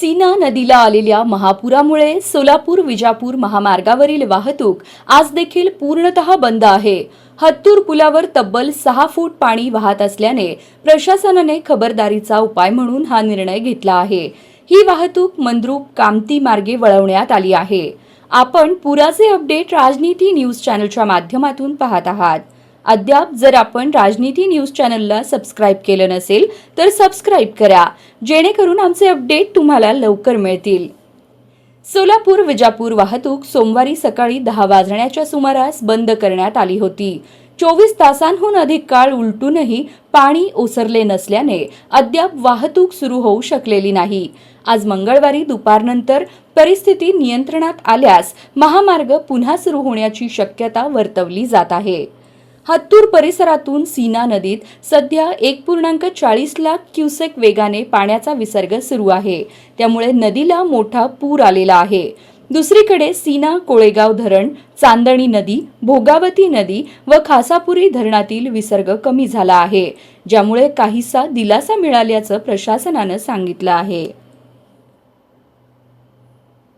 सीना नदीला आलेल्या महापुरामुळे सोलापूर विजापूर महामार्गावरील वाहतूक आज देखील पूर्णतः बंद आहे. हत्तूर पुलावर तब्बल सहा फूट पाणी वाहत असल्याने प्रशासनाने खबरदारीचा उपाय म्हणून हा निर्णय घेतला आहे. ही वाहतूक मंद्रुप कामती मार्गे वळवण्यात आली आहे. आपण पुराचे अपडेट राजनीती न्यूज चॅनलच्या माध्यमातून पाहत आहात. अद्याप जर आपण राजनीती न्यूज चॅनलला सबस्क्राईब केलं नसेल तर सबस्क्राईब करा. जेणेकरून आमचे अपडेट तुम्हाला लवकर मिळतील. सोलापूर विजापूर वाहतूक सोमवारी सकाळी दहा वाजण्याच्या सुमारास बंद करण्यात आली होती. चोवीस तासांहून अधिक काळ उलटूनही पाणी ओसरले नसल्याने अद्याप वाहतूक सुरू होऊ शकलेली नाही. आज मंगळवारी दुपारनंतर परिस्थिती नियंत्रणात आल्यास महामार्ग पुन्हा सुरू होण्याची शक्यता वर्तवली जात आहे. हत्तूर परिसरातून सीना नदीत सध्या एक पूर्णांक चाळीस लाख क्युसेक वेगाने पाण्याचा विसर्ग सुरू आहे. त्यामुळे नदीला मोठा पूर आलेला आहे. दुसरीकडे सीना कोळेगाव धरण चांदणी नदी भोगावती नदी व खासापुरी धरणातील विसर्ग कमी झाला आहे ज्यामुळे काहीसा दिलासा मिळाल्याचं प्रशासनानं सांगितलं आहे.